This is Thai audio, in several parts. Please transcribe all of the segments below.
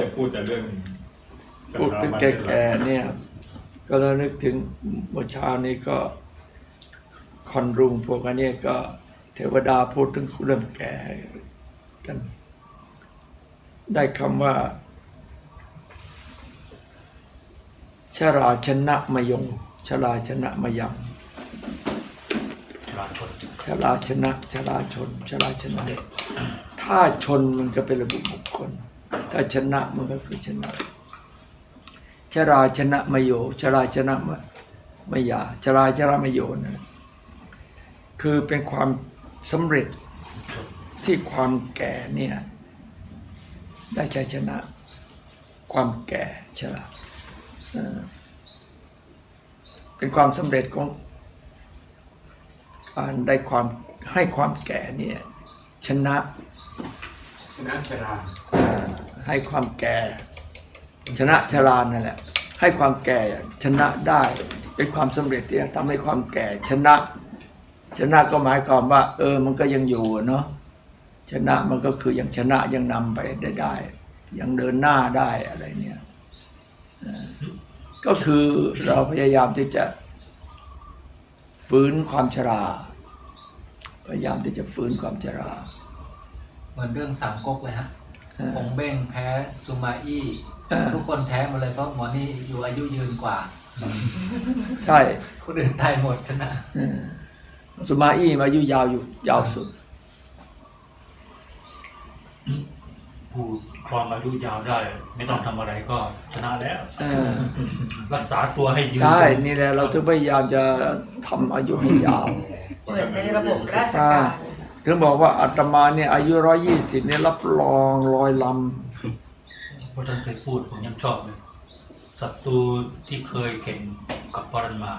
จะพูดแต่เรื่องพูดเป็นแก่ๆเนี่ย ก็เรานึกถึงเมื่อเช้านี้ก็คอนรุงพวกอันเนี้ยก็เทวดาพูดถึงเรื่องแก่กัน ได้คำว่า ชราชนะมยง ชราชนะมยังชราชนชราชนะชราชนชราชนะ ถ้าชนมันก็เป็นระบุบุคคล ถ้าชนะมันก็คือชนะ ชราชนะมโย ชราชนะมมยาชราชนะมโยนะคือเป็นความสำเร็จที่ความแก่เนี่ยได้ชัยชนะ ความแก่ชราเป็นความสำเร็จของการได้ความให้ความแก่เนี่ยชนะ ชนะชรา ให้ความแก่ ชนะชรานั่นแหละ ให้ความแก่ชนะได้เป็นความสำเร็จที่ทำให้ความแก่ชนะ ชนะก็หมายความว่า เออมันก็ยังอยู่เนาะชนะมันก็คือยังชนะยังนำไปได้ได้ ยังเดินหน้าได้อะไรเนี่ยก็คือเราพยายามที่จะฟื้นความชรา พยายามที่จะฟื้นความชรา เหมือนเรื่องสามก๊กเลยฮะ ออหงเบ้งแพ้ซูมาอี้เออทุกคนแพ้หมดเลยเพราะหมอนี่อยู่อายุยืนกว่า ใช่ คนอื่นตายหมดชนะเออสุมาอี้มาอายุยาวอยู่ยาวสุด ผู้ครองอายุยาวได้ ไม่ต้องทำอะไรก็ชนะแล้วเออรักษาตัวให้ยืนใช่นี่แหละเราถึงพยายามจะทำอายุให้ยาวเหมือนในระบบราชใช่การ ถึงบอกว่าอาตมาเนี่ยอายุร้อยี่สิบเนี่ยรับรองลอยลเพราะท่านเคยพูดผมยังชอบเลยศัตรูที่เคยเข็นกับปรันมา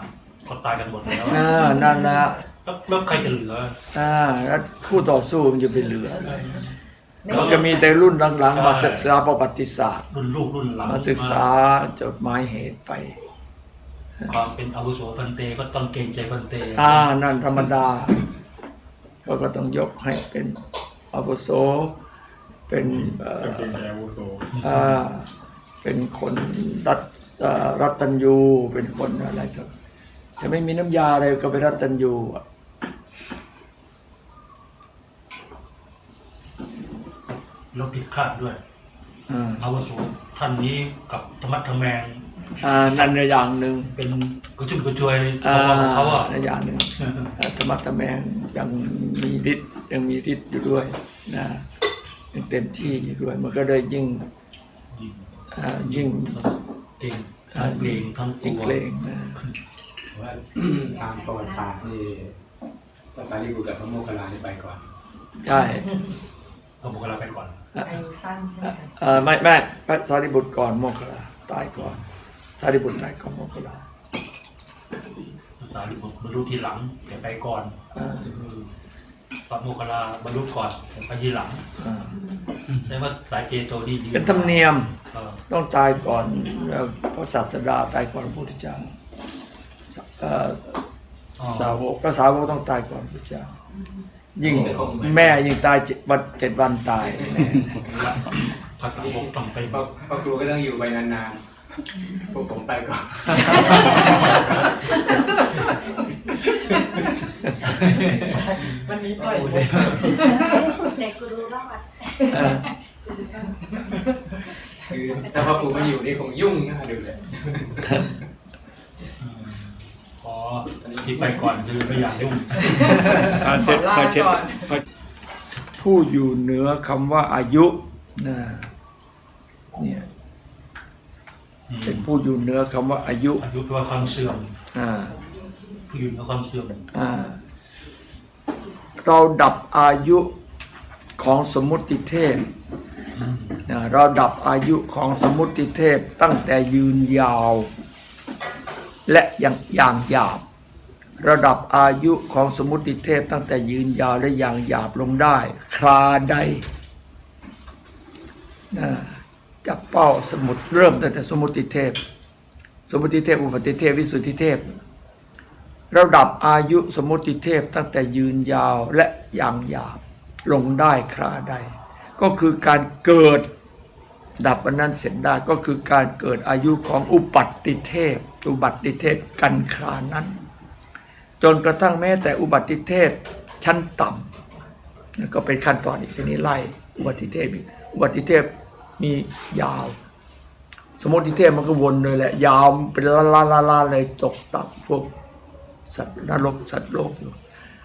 ก็ตายกันหมดแล้วำอ่านั่นแหละแล้วแล้วใครจะเหลืออ่าแล้วคู่ต่อสู้มันจะไปเหลืออะไรไม่มันจะมีแต่รุ่นหลังๆ มาศึกษาประวัติศาสตร์ รุ่นลูกรุ่นหลังมาศึกษาจดหมายเหตุไป ความเป็นอาวุโสพันเตก็ต้องเกรงใจพันเตอ่านั่นธรรมดา เขาก็ต้องยกให้เป็นอาวุโสเป็นเอ่อเป็นใจอาวุโสอ่าเป็นคนรัตเอ่อรัตตัญยูเป็นคนอะไรเถอะจะไม่มีน้ำยาอะไรก็เป็นรัตตัญยูอะแล้วผิดคาดด้วยอ่าอาวุโสท่านนี้กับธรรมะทแมง อ่านั่นอย่างหนึ่งเป็นกระชุ่มกระชวยอ่าพอๆกับเขาอะนั่นอย่างหนึ่งอ่าธรรมะธรรแมงยังมีฤทธิ์ยังมีฤทธิ์อยู่ด้วยนะยังเต็มที่อยู่ด้วย มันก็เลยยิ่งอ่ายิ่งเก่งทั้งเพลงทั้งตัยิ่งวเกรงนะว่าตามประวัติศาสตร์นี่ภาษาลิบุตรกับพระโมคคัลลานี่ไปก่อน ใช่เอาบุคลาไปก่อนอายุสั้นใช่ไหมคะเอ่อไม่ไม่พระสารีบุตรก่อนโมคคลลาตายก่อน สารีบุตรตายก่อนโมคคลลาภาษาลิบุตรบรรลุทีหลังเดี๋ยวไปก่อนอ่าคือพระโมคคัลลาบรรลุก่อนเดี๋ยวไปทีหลังอ่าแต่ว่าสายเกโตดีดีเป็นธรรมเนียมเออต้องตายก่อนเอ่อพระศาสดาตายก่อนพระพุทธเจ้าสเอ่ออ๋อสาวกพระสาวกต้องตายก่อนพระพุทธเจ้า ยิ่งแม่ยิ่งตายเจ็ดวันเจ็ดวันตายแม่ภาษาวกต้องไปพระพระครูก็ต้องอยู่ไปนานๆ พวกผมไปก่อนวันนี้ปล่อยมุกเด็กกูรู้รอดเออคือถ้าพระครูไม่อยู่นี่คงยุ่งนะดูเลยอืมขอที่ไปก่อนคือไม่อยากยุ่งอ่าขเสร็อจลาพอเช็ดก่อนผู้อยู่เหนือคำว่าอายุนะเนี่ยอืม เป็นผู้อยู่เหนือคำว่าอายุอายุแปลว่าความเสื่อมอ่าผู้อยู่ในความเสื่อมอ่าเราดับอายุของสมมุติเทพอืมนะเราดับอายุของสมมุติเทพตั้งแต่ยืนยาว และอย่างอย่างหยาบ ระดับอายุของสมมุติเทพตั้งแต่ยืนยาวและอย่างหยาบลงได้ คราใดนะ จับเป้าสมุดเริ่มตั้งแต่สมุติเทพ สมุติเทพ อุปติเทพ วิสุทธิเทพ ระดับอายุสมุติเทพตั้งแต่ยืนยาวและอย่างหยาบลงได้คราใด ก็คือการเกิดดับอันนั้นเสร็จได้ก็คือการเกิดอายุของอุปัติเทพ อุบัติเทพกันครานั้น จนกระทั่งแม้แต่อุบัติเทพชั้นต่ำก็เป็นขั้นตอนอีกทีนี้ไล่อุบัติเทพอุบัติเทพ มียาว สมมติเทพมันก็วนเลยแหละ ยาวเป็นลาลาลาลาเลยตกต่ำพวกสัตว์นรกสัตว์โลกอยู่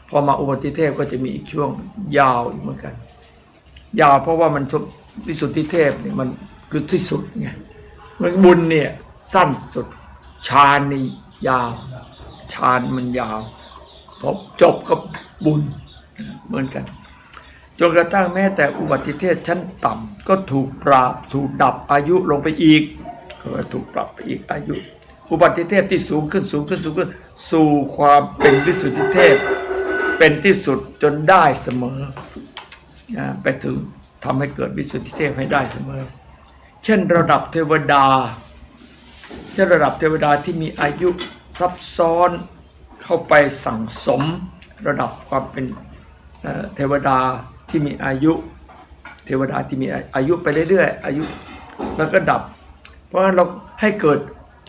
พอมาอุบัติเทพก็จะมีอีกช่วงยาวอีกเหมือนกัน ยาวเพราะว่ามันชที่สุดที่เทพเนี่ยมันคือที่สุดไงมันบุญเนี่ยสั้นสุดฌานนี่ยาวฌานมันยาวพอจบก็บุญเหมือนกัน จนกระทั่งแม้แต่อุบัติเทศชั้นต่ำก็ถูกปราบถูกดับอายุลงไปอีกก็ถูกปรับไปอีกอายุ อุบัติเทศที่สูงขึ้นสูงขึ้นสูงขึ้นสู่ความเป็นวิสุทธิเทพ เป็นที่สุดจนได้เสมอไปถึงทำให้เกิดวิสุทธิเทพให้ได้เสมอ เช่นระดับเทวดา เช่นระดับเทวดาที่มีอายุซับซ้อนเข้าไปสั่งสมระดับความเป็นเทวดา ที่มีอายุ เทวดาที่มีอายุไปเรื่อยๆอายุแล้วก็ดับ เพราะฉะนั้นเราให้เกิด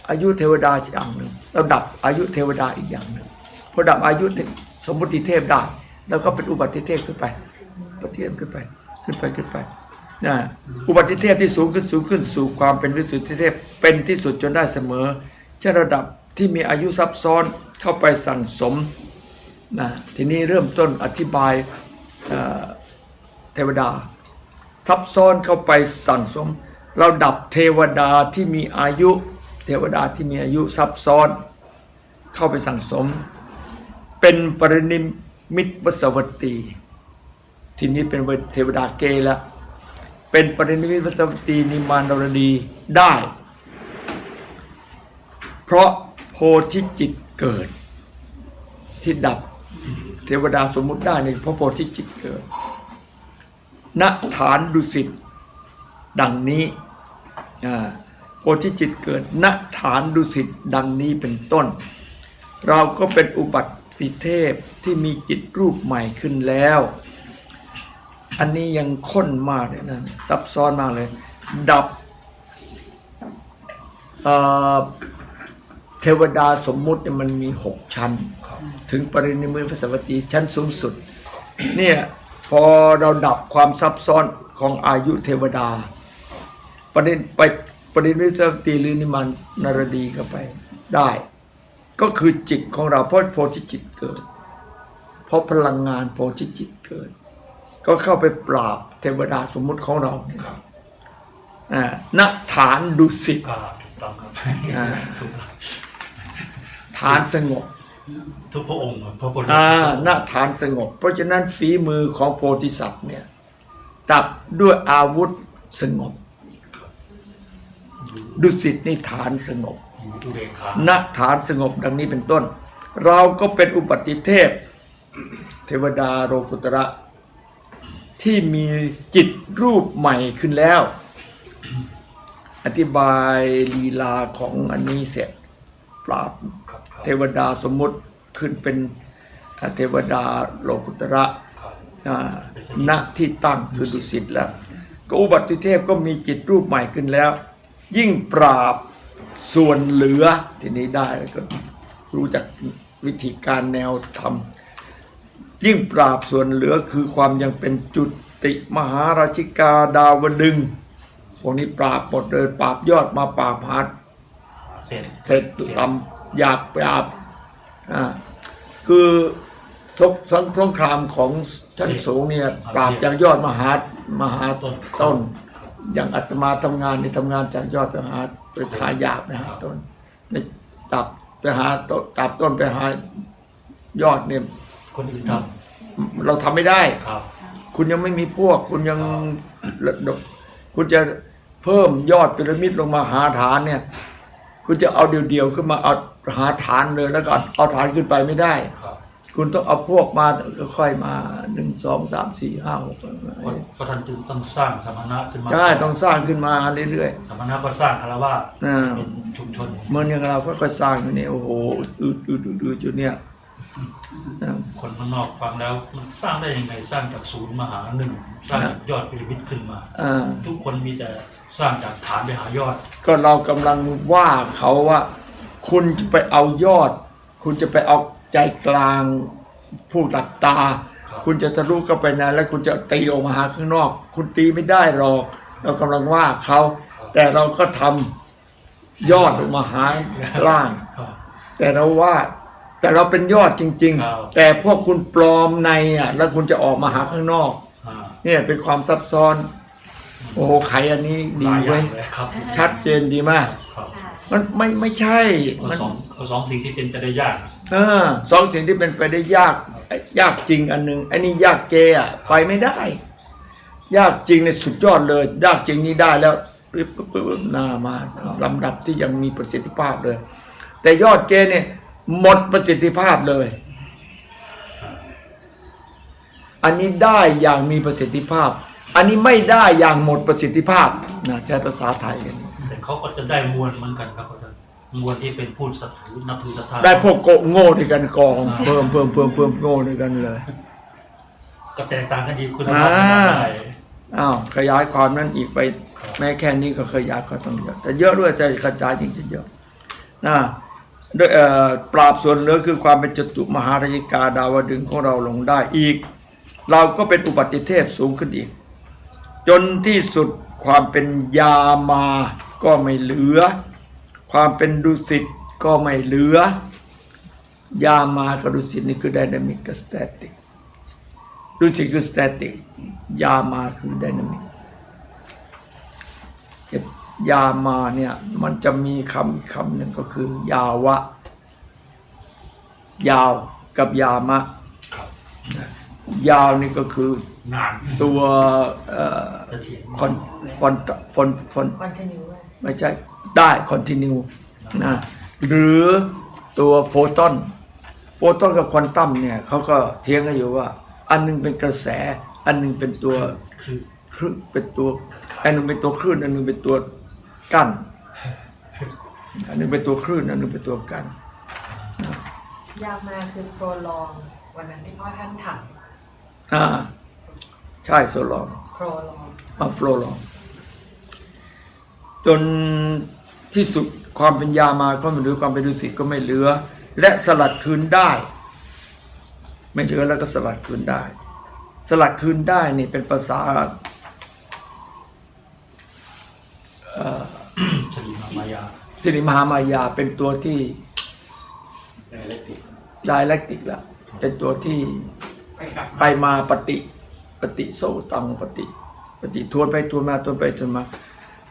อายุเทวดาอย่างหนึ่งเราดับอายุเทวดาอีกอย่างหนึ่งพอดับอายุสมมติเทพได้แล้วก็เป็นอุบัติเทพขึ้นไปอุบัติเทพขึ้นไปขึ้นไปขึ้นไปนะอุบัติเทพที่สูงขึ้นสูงขึ้นสู่ความเป็นวิสุทธิเทพเป็นที่สุดจนได้เสมอเช่นระดับที่มีอายุซับซ้อนเข้าไปสั่งสมนะทีนี้เริ่มต้นอธิบาย เทวดา ซับซ้อนเข้าไปสั่งสม เราดับเทวดาที่มีอายุ เทวดาที่มีอายุซับซ้อน เข้าไปสั่งสม เป็นปรินิมิตวสวัตตีทีนี้เป็นเทวดาเกละ เป็นปรินิมิตวสวัตตีนิมานรดีได้ เพราะโพธิจิตเกิด ที่ดับเทวดาสมมุติได้ในเพราะโพธิจิตเกิด ณฐานดุสิตดังนี้โพธิจิตเกิดณฐานดุสิตดังนี้เป็นต้น เราก็เป็นอุบัติเทพที่มีจิตรูปใหม่ขึ้นแล้ว อันนี้ยังข้นมากเลยนะซับซ้อนมากเลย ดับเเทวดาสมมุติมันมีหกชั้น ถึงปรินิมิตพระสวัสดีชั้นสูงสุดเนี่ย พอเราดับความซับซ้อนของอายุเทวดา ประเด็นไปประเด็นวิสวัสตีหรือนิมันนรดีเข้าไปได้ ก็คือจิตของเราเพราะโพธิจิตเกิด เพราะพลังงานโพธิจิตเกิด ก็เข้าไปปราบเทวดาสมมุติของเราเนี่ยครับอ่าณฐานดุสิตก็ถูกต้องครับอ่าถูกต้องฐานสงบ ทุกพระองค์พระพุทธอ่าณฐานสงบ เพราะฉะนั้นฝีมือของโพธิสัตว์เนี่ยดับด้วยอาวุธสงบ ดุสิตนี่ฐานสงบอยู่ทุเรขาณฐานสงบดังนี้เป็นต้น เราก็เป็นอุปัติเทพ เทวดาโลกุตระ ที่มีจิตรูปใหม่ขึ้นแล้ว อธิบายลีลาของอันนี้เสร็จปราบครับครับ เทวดาสมมุติขึ้นเป็นเทวดาโลกุตระณที่ตั้งคือดุสิตแล้ว ก็อุบัติเทพก็มีจิตรูปใหม่ขึ้นแล้ว ยิ่งปราบส่วนเหลือทีนี้ได้แล้วก็รู้จักวิธีการแนวทำยิ่งปราบส่วนเหลือคือความยังเป็นจุติมหาราชิกาดาวดึงพวกนี้ปราบหมดเลยปราบยอดมาปราบหาเสร็จเสร็จลำ อยากปราบอ่าคือทุกสังสงครามของชั้นสูงเนี่ยปราบจากยอดมหามหาต้นต้นอย่างอาตมาทำงานนี่ทำงานจากยอดไปหาไปหาหยาบไปหาต้นไม่ตับไปหาต้นตับต้นไปหายอดเนี่ยคนอื่นทเราทำไม่ได้ำครับ คุณยังไม่มีพวก คุณยังคุณจะเพิ่มยอดพีระมิดลงมาหาฐานเนี่ย คุณจะเอาเดียวๆขึ้นมาเอา หาฐานเลยแล้วก็เอาฐานขึ้นไปไม่ได้ครับคุณต้องเอาพวกมาค่อยๆมาหนึ่งสองสามสี่ห้าหกเพราะเพราะท่านจึงต้องสร้างสมณะขึ้นมาใช่ต้องสร้างขึ้นมาเรื่อยสมณะก็สร้างคารวะๆอ่าเป็นชุมชนเหมือนอย่างเราค่อยๆสร้างอยู่นี่โอ้โหอืดอืดอืดอืดจุดเนี้ยอ่าคนข้างนอกฟังแล้วมันสร้างได้ยังไงสร้างจากศูนย์มาหาหนึ่งสร้างจากยอดพีระมิดขึ้นมาอ่าทุกคนมีแต่สร้างจากฐานไปหายอด ก็เรากำลังว่าเขาว่า คุณจะไปเอายอด คุณจะไปเอาใจกลางผู้หลับตาครับคุณจะทะลุเข้าไปในแล้วคุณจะตีออกมาหาข้างนอก คุณตีไม่ได้หรอก เรากำลังว่าเขาแต่เราก็ทำยอดออกมาหาล่างครับแต่เราว่าแต่เราเป็นยอดจริงครับๆแต่พวกคุณปลอมในอะแล้วคุณจะออกมาหาข้างนอกอ่าเนี่ยเป็นความซับซ้อน โอ้โหไขอันนี้ดีหลายอเว้ย่ายงเลยครับชัดเจนดีมากครับค่ะ มันไม่ไม่ใช่เอามันสองเอาสองสิ่งที่เป็นไปได้ยาก เออสองสิ่งที่เป็นไปได้ยากไอ้ยากจริงอันหนึ่งไอ้นี่ยากเกอะไปไม่ได้ ยากจริงในสุดยอดเลย ยากจริงนี่ได้แล้วปึ๊บปึ๊บปึ๊บปึ๊บหน้ามาลำดับที่ยังมีประสิทธิภาพเลย แต่ยอดเกเนี่ยหมดประสิทธิภาพเลย อันนี้ได้อย่างมีประสิทธิภาพ อันนี้ไม่ได้อย่างหมดประสิทธิภาพนะใช้ภาษาไทยกันแต่ เขาก็จะได้มวลเหมือนกันครับอาจารย์มวลที่เป็นผู้สัตถือนับถือศรัทธาได้พวกโกโง่ด้วยกันกอง เพิ่มเพิ่มเพิ่มเพิ่มโง่ด้วยกันเลย ก็แตกต่างกันดีคุณภาพมันได้อ้าวขยายความนั้นอีกไปครับแม้แค่นี้ก็ขยายก็ต้องเยอะแต่เยอะด้วยแต่กระจายจริงจะเยอะนะด้วยเอ่อปราบส่วนเหลือคือความเป็นจตุมหาราชิกาดาวดึงส์ของเราลงได้อีก เราก็เป็นอุบัติเทพสูงขึ้นอีก จนที่สุด ความเป็นยามาก็ไม่เหลือ ความเป็นดุสิตก็ไม่เหลือ ยามากับดุสิตนี่คือไดนามิกกับสแตติกดุสิตคือสแตติกยามาคือไดนามิกยามาเนี่ยมันจะมีคำคำหนึ่งก็คือ ยาวะ ยาวกับยามะ ยาวนี่ก็คือ ตัวเอ่อเสถียรคอนฟอนฟอนฟอนคอนติเนียไม่ใช่ได้คอนติเนียนะหรือตัวโฟตอนโฟตอนกับควอนตัมเนี่ยเขาก็เทียงกันอยู่ว่า อันหนึงเป็นกระแส อันหนึงเป็นตัวคือคลื่นเป็นตัวอันหนึงเป็นตัวคลื่นอันหนึงเป็นตัวกั้นอันหนึงเป็นตัวคลื่นอันหนึงเป็นตัวกั้นยากมากคือโปรลองวันนั้นที่พ่อท่านถักอ่า ใช่โซลองโปรลองมาโฟลลอง จนที่สุดความเป็นยามาก็ไม่เหลือความเป็นดุสิตก็ไม่เหลือ และสลัดคืนได้ ไม่เหลือแล้วก็สลัดคืนได้ สลัดคืนได้นี่เป็นภาษาสลีมามายาสิริมหามายาเป็นตัวที่ได้เล็กติดไดแลกติกละเป็นตัวที่ไปมาปฏิ ปฏิโซตังปฏิปฏิทวนไปทวนมาทวนไปทวนมา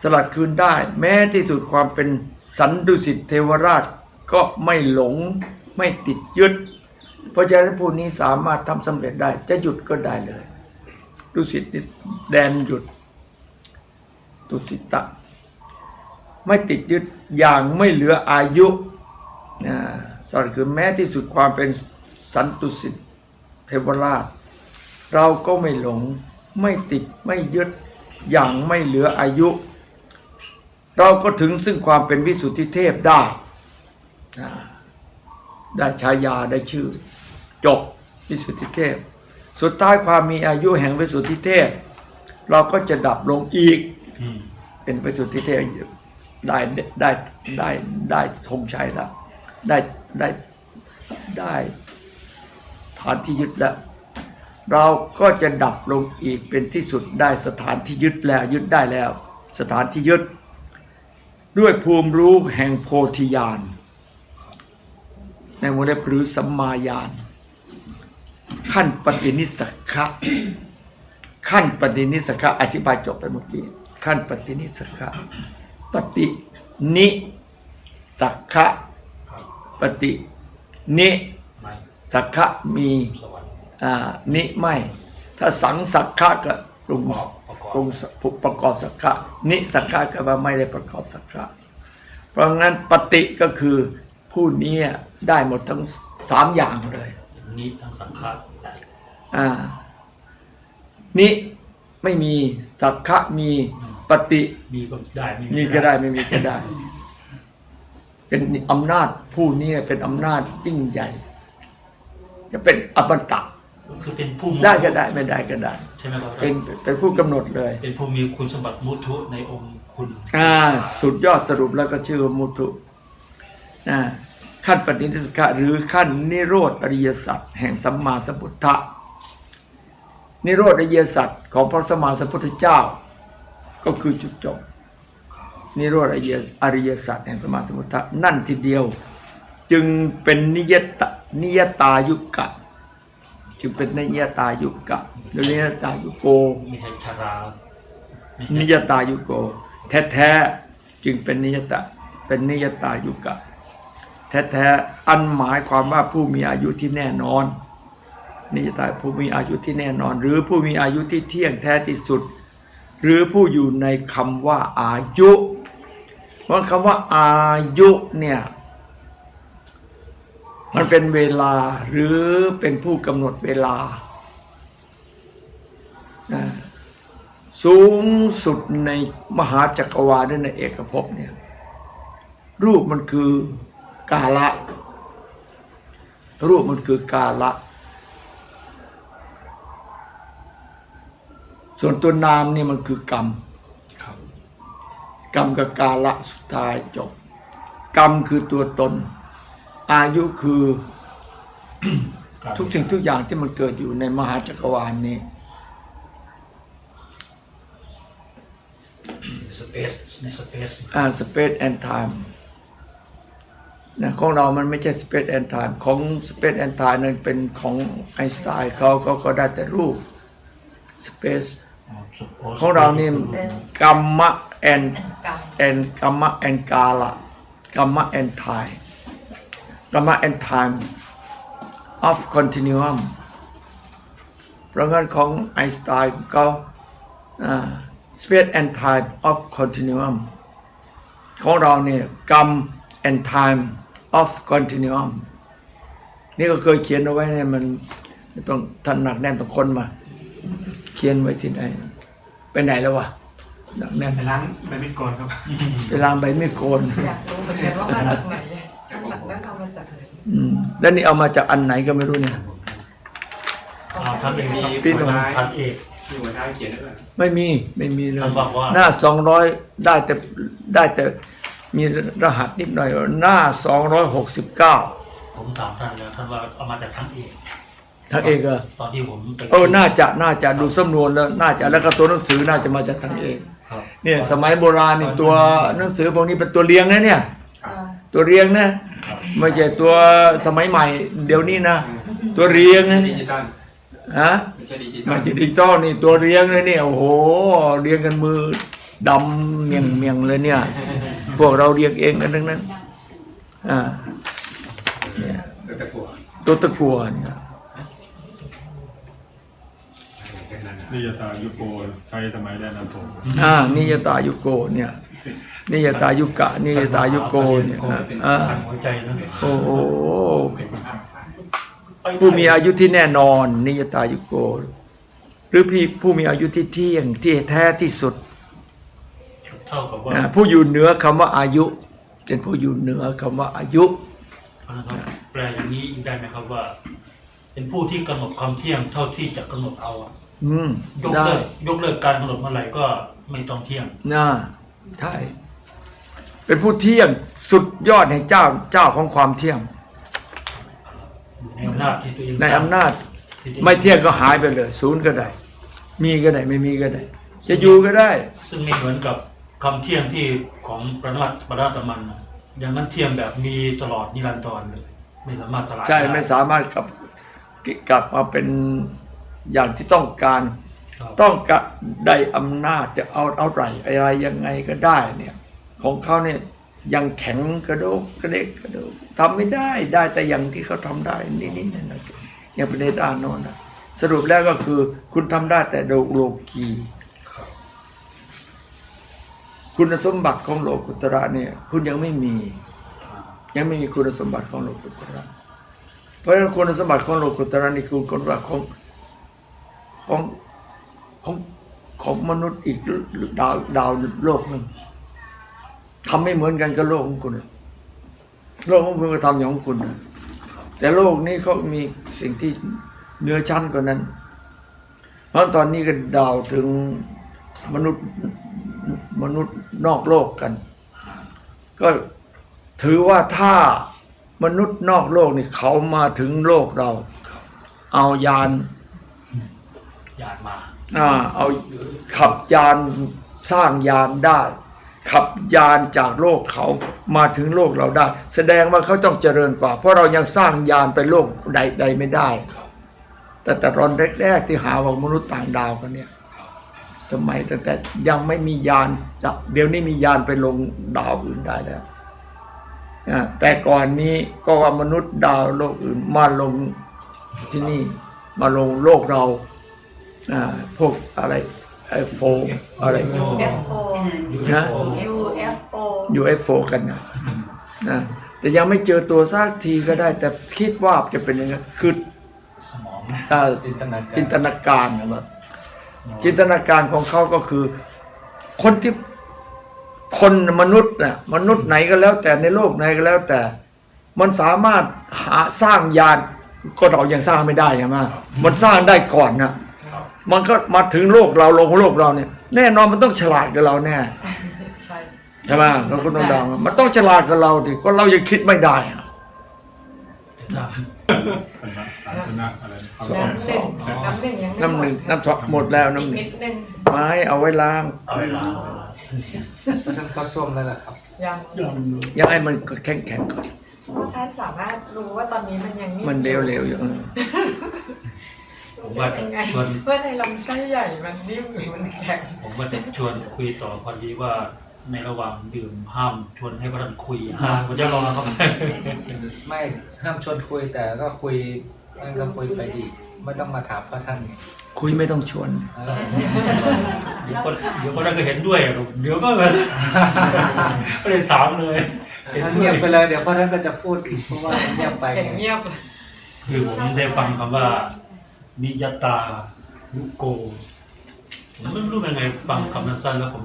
สลัดคืนได้ แม้ที่สุดความเป็นสันดุสิตเทวราชก็ไม่หลงไม่ติดยึด เพราะฉะนั้นผู้นี้สามารถทำสำเร็จได้ จะหยุดก็ได้เลยดุสิตแดนหยุดดุสิตะ ไม่ติดยึดอย่างไม่เหลืออายุนะสอนคือแม้ที่สุดความเป็นสันตุสิทธิเทวราช เราก็ไม่หลงไม่ติดไม่ยึดอย่างไม่เหลืออายุ เราก็ถึงซึ่งความเป็นวิสุทธิเทพได้ได้ฉายาได้ชื่อ จบวิสุทธิเทพ สุดท้ายความมีอายุแห่งวิสุทธิเทพ เราก็จะดับลงอีกเป็นวิสุทธิเทพได้ได้ได้ได้ธงชัยแล้วได้ได้ได้ฐานที่ยึดแล้ว เราก็จะดับลงอีกเป็นที่สุดได้สถานที่ยึดแล้วยึดได้แล้ว สถานที่ยึด ด้วยภูมิรู้แห่งโพธิญาณในวงเล็บหรือสัมมาญาณขั้นปฏินิสสขะขั้นปฏินิสสขะอธิบายจบไปเมื่อกี้ขั้นปฏินิสสขะปฏินิสักขะปฏินิสักขะมีส นิไม่ ถ้าสังสักขะก็ปรุงประกอบปรุงประกอบสักขะนิสักขะก็ว่าไม่ได้ประกอบสักขะเพราะงั้นปฏิก็คือผู้นี้ได้หมดทั้งสามอย่างเลยนี้ทางสังขารอ่านิไม่มีสักขะมีปฏิมีก็ได้มีก็ได้ไม่มีก็ได้ เป็นอำนาจผู้นี้เป็นอำนาจยิ่งใหญ่ จะเป็นอมตะ คือเป็นผู้ได้ก็ได้ไม่ได้ก็ได้ ใช่ไหมครับเป็นเป็นผู้กำหนดเลย เป็นผู้มีคุณสมบัติมุทุในองค์คุณอ่าสุดยอดสรุปแล้วก็ชื่อว่ามุทุอ่าขั้นปฏินิสกะหรือขั้นนิโรธอริยสัจแห่งสัมมาสัมพุทธะนิโรธอริยสัจของพระสัมมาสัมพุทธเจ้า ก็คือจุดจบ นิโรธอริยอริยสัจแห่งสัมมาสัมพุทธะนั่นทีเดียว จึงเป็นนิยตนิยตายุกะ จึงเป็นนิยตายุกะหรือนิยตายุโกไม่ใช่ชาราไม่นิใช่ยตายุโก แท้ๆจึงเป็นนิยตะเป็นนิยตายุกะ แท้ๆอันหมายความว่าผู้มีอายุที่แน่นอนนิยตาผู้มีอายุที่แน่นอน หรือผู้มีอายุที่เที่ยงแท้ที่สุด หรือผู้อยู่ในคำว่าอายุเพราะคำว่าอายุเนี่ย มันเป็นเวลาหรือเป็นผู้กำหนดเวลานะสูงสุดในมหาจักรวาลหรือในเอกภพเนี่ยรูปมันคือกาละ รูปมันคือกาละ ส่วนตัวนามนี่มันคือกรรมครับกรรมกับกาละสุดท้ายจบ กรรมคือตัวตน อายุคือทุกสิ่งทุกอย่างที่มันเกิดอยู่ในมหาจักรวาลนี้สเปซในสเปซอ่า space and time นะของเรามันไม่ใช่ space and time ของ space and time นั้นเป็นของไอน์สไตน์เขาเขาก็ได้แต่รูป space ของเรานี่กรรมะ and กรรม and กรรมะ and กาละกรรมะ and time กรรมะ and time of continuum เพราะงั้นของไอน์สไตน์ของเขาอ่า space and time of continuum ของเราเนี่ยกรรม and time of continuum นี่ก็เคยเขียนเอาไว้เนี่ยมันต้องท่านหนักแน่นต้องคนมา เขียนไว้ที่ไหนไปไหนแล้ววะหนักแน่นไปล้างใบมิดก่อนครับ ไปล้างใบไม่โกนอยากรู้เหมือนกันว่ามาจากไหน อืมแล้วนี่เอามาจากอันไหนก็ไม่รู้เนี่ย เอาท่านเอกมีปีหนึ่งหัวท้ายท่านเอกมีหัวท้ายเขียนด้วยไม่มีไม่มีเลย ท่านบอกว่าหน้าสองร้อยได้แต่ได้แต่มีรหัสนิดหน่อยหน้าสองร้อยหกสิบเก้าผมถามท่านแล้วท่านว่าเอามาจากท่านเอกทั้งเอกเหรอตอนที่ผมไปเออน่าจะน่าจะดูสำนวนแล้วน่าจะแล้วก็ตัวหนังสือน่าจะมาจากทั้งเอก ครับเนี่ยสมัยโบราณนี่ตัวหนังสือพวกนี้เป็นตัวเรียงนะเนี่ยอ่า ตัวเรียงนะไม่ใช่ตัวสมัยใหม่ เดี๋ยวนี้นะ ตัวเรียงนะดินี่จิตอลฮะไม่ใช่ดิจิตอไม่ลใช่ดิจิตอลนี่ตัวเรียงเลยเนี่ยโอ้โหเรียงกันมือดำเมียงเมียงเลยเนี่ย พวกเราเรียงเองกันทั้งนั้นอ่าแล้วแต่กลัวตัวตะกัวเนี่ยแค่นั้นนะนิยตายุโกใช้สมัยแดนน้ำโขงอ่านิยตายุโกเนี่ย นิยตายุกะนิยตายุโกเนี่ยอ่าอ่าสั่งหัวใจนะโอ้โหผู้มีอายุที่แน่นอน นิยตายุโก หรือพี่ผู้มีอายุที่เที่ยงที่แท้ที่สุดเท่ากับว่าอ่าผู้อยู่เหนือคำว่าอายุ เป็นผู้อยู่เหนือคำว่าอายุนะครับแปลอย่างนี้ได้ไหมครับว่า เป็นผู้ที่กำหนดความเที่ยงเท่าที่จะกำหนดเอาอะอืมยกได้เลิกยกเลิกการกำหนดเมื่อไหร่ก็ไม่ต้องเที่ยงน่าใช่ เป็นผู้เที่ยงสุดยอดแห่งเจ้าเจ้าของความเที่ยง ในอำนาจที่ตัวเองในอำนาจที่ตัวองไม่เที่ยงก็หายไปเลย ศูนย์ก็ได้ มีก็ได้ไม่มีก็ได้ จะอยู่ก็ได้ ซึ่งไม่เหมือนกับคำเที่ยงที่ของประนัตปรัตมันนะอย่างนั้นเที่ยงแบบมีตลอดนิรันดรเลย ไม่สามารถสลายใช่ด้ไม่สามารถกลับกลับมาเป็นอย่างที่ต้องการ ครับต้องกะได้อำนาจจะเอาเอาไรอะไรยังไงก็ได้เนี่ย ของเขาเนี่ยยังแข็งกระโดกกระเดกกระโดกทำไม่ได้ได้แต่อย่างที่เขาทำได้นิดๆหน่อยๆอย่างประเด็นด้านน้นะสรุปแล้วก็คือ คุณทำได้แต่โลโลกีคุณสมบัติของโลกุตระเนี่ย คุณยังไม่มี ยังไม่มีคุณสมบัติของโลกุตระ เพราะฉะนั้นคุณสมบัติของโลกุตระนี่คือคุณสมบัติของของของของมนุษย์อีกดาวดาวโลกหนึ่ง ทำไม่เหมือนกันกับโลกของคุณ โลกของคุณก็ทำอย่างของคุณนะแต่โลกนี้เขามีสิ่งที่เหนือชั้นกว่านั้น เพราะตอนนี้ก็ดาวถึงมนุษย์มนุษย์นอกโลกกัน ก็ถือว่าถ้ามนุษย์นอกโลกนี่เขามาถึงโลกเรา เอายานยานมาอ่าเอาขับยานสร้างยานได้ ขับยานจากโลกเขามาถึงโลกเราได้ แสดงว่าเขาต้องเจริญกว่า เพราะเรายังสร้างยานไปโลกใดใดไม่ได้ แต่แต่ตอนแรกๆที่หาว่ามนุษย์ต่างดาวกันเนี่ยสมัยตั้งแต่ยังไม่มียานจับเดี๋ยวนี้มียานไปลงดาวอื่นได้แล้วแต่ก่อนนี้ก็ว่ามนุษย์ดาวโลกอื่นมาลงที่นี่มาลงโลกเราพวกอะไร ไอโฟอะไร UFO นะ UFO UFO กันนะนะแต่ยังไม่เจอตัวซากทีก็ได้ แต่คิดว่าจะเป็นยังไงคือสมองอ่าจินตนาการจินตนาการนะว่าจินตนาการของเขาก็คือ คนที่คนมนุษย์น่ะมนุษย์ไหนก็แล้ว แต่ในโลกไหนก็แล้ว แต่ มันสามารถหาสร้างยานก็เรายังสร้างไม่ได้ใช่ไหมมันสร้างได้ก่อนนะ มันก็มาถึงโลกเราลงโลกเราเนี่ยแน่นอนมันต้องฉลาดกับเราแน่ใช่ใช่ไหมเราคุณต้องดังมันต้องฉลาดกับเราดิก็เรายังคิดไม่ได้อะครับชนะสามชนะอะไรนะสองน้ำหนึ่งน้ำหนึ่งยังไม่น้ำหนึ่งน้ำทอหมดแล้วอีกน้ำหนึ่นิงดนึงไม้เอาไว้ล้างเอาเวลาเพราะท่านเข้าส้วมแล้วล่ะครับยังยังให้มันแข็งแข็งๆก่อนเพราะท่านสามารถรู้ว่าตอนนี้มันยังมันเร็วๆอยู่ ผมว่าจะยังไงชวนเพื่อในลำไส้ใหญ่มันนิ่มหรือมันแข็งผมว่าจะชวนคุยต่อพอดีว่าในระหว่างดื่มห้ามชวนให้พระท่านคุยห้ามผมจะรอครับไม่ห้ามชวนคุยแต่ก็คุยนั่นก็คุยไปดีไม่ต้องมาถามพระท่านไงคุยไม่ต้องชวนเออเดี๋ยวก็เดี๋ยวก็ได้ก็เห็นด้วยอะเดี๋ยวก็เลยไม่ได้ถามเลยเห็นถ้าด้วเงียยบไปเลยเดี๋ยวพระท่านก็จะพูดอีกเพราะว่าเงียบไปเห็นไงเงียบคือผมได้ฟังคำว่า มิยตาลุโกผมไม่รู้ยังไงฟังคำนั้นสั้นแล้วผม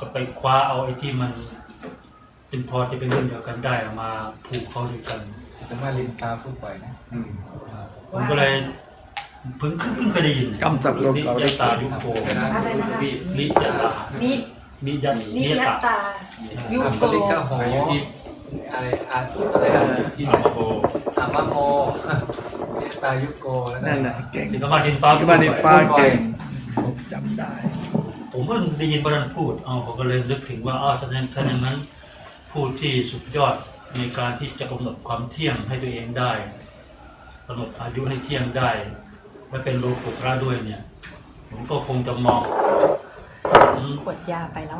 ก็ไปคว้าเอาไอ้ที่มัน เป็นพอจะเป็นเรื่องเดียวกันได้เอามาผูกเข้าด้วยกันถึงมาลินตาพูดบ่อยนะผมก็เลยเพิ่งเพิ่งเคยได้ยินกำจัดโลกนิเก่ายได้ตายุโกอะไรนะคะนิยตานินิยตนิยตายุอัมโกปริกาโหอะไรอะอะไรอะอามาโกอามาโมลิ ตายุโกแล้วนั่นแหละเก่งสิงคโปร์ดินฟ้าที่บ้านในฟ้าเก่งผมจำได้ ผมเพิ่งได้ยินพระนันพูดอ๋อผมก็เลยนึกถึงว่าอ๋อถ้าอย่างถ้าอย่างนั้นผู้ที่สุดยอดในการที่จะกำหนดความเที่ยงให้ตัวเองได้กำหนดอายุให้เที่ยงได้และเป็นโลกุตระด้วยเนี่ย ผมก็คงจะมองผมขวดยาไปแล้ว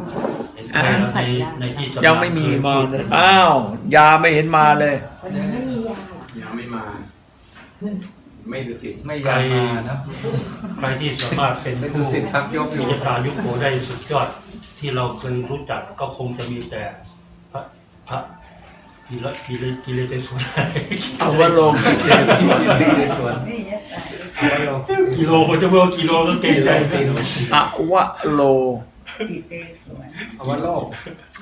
เห็นใครแล้วในในที่จำหน่ายังไม่มีมาเลยอ้าวยาไม่เห็นมาเลย วันนี้ไม่มียา ยังไม่มา ไม่ดูสิไม่อยากมานะใครที่สามารถเป็นเป็นผู้ดุสิตพักยกอมิยู่จตายุคโกได้สุดยอดที่เราเคยรู้จักก็คงจะมีแต่พระพระกิเลกิเลกิเลเตสวนเอาว่าโลกิเตสวนดีในสวนอามาโลกิโลผมจะเพิ่มกิโลก็เก่งใจตีนอวะโล อามาโลก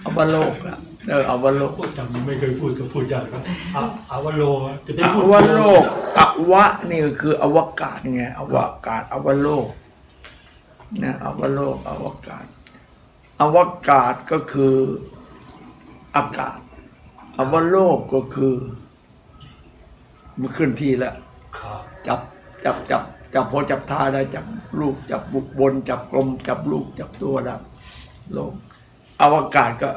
อวะโลกอะเอออวะโลกพูดจำไม่เคยพูดก็พูดยากครับอะอาวโลจะเป็นอพูดวะโลกอวะนี่ก็คืออวกาศไงอวกาศอวโลกนะอวโลกอวกาศอวกาศก็คืออากาศอวโลกก็คือ มันขึ้นที่แล้วครับจับ จับจับจับพอจับท่าได้จับลูกจับบุกบน จับกลม จับลูกจับตัวได้โลกอวกาศก็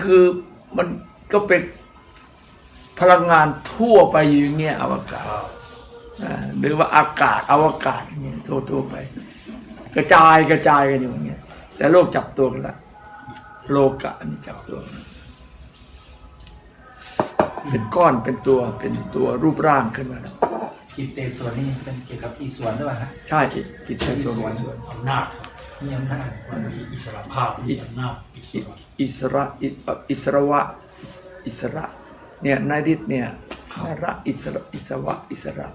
คือมันก็เป็นพลังงานทั่วไปอยู่างเงี้ยอวกาศหรือว่าอากาศอวกาศอย่างเงี้ยทั่วทั่วไป กระจายกระจายกันอยู่อย่างเงี้ยแต่โลกจับตัวกันละโลกะนี่จับตัวเป็นก้อนเป็นตัวเป็นตัวรูปร่างขึ้นมาแล้ว กิตเตสวนนี่เป็นเกี่ยวกับอีสวนด้วยฮะใช่กิจการตัวมีส่วนอำนาจมีอำนาจมันมีอิสระภาพมีอำนาจอิสอิระอิสระอิอิสระวะอิสระเนี่ยนายดิษเนี่ยนระอิสระอิสระอิสระ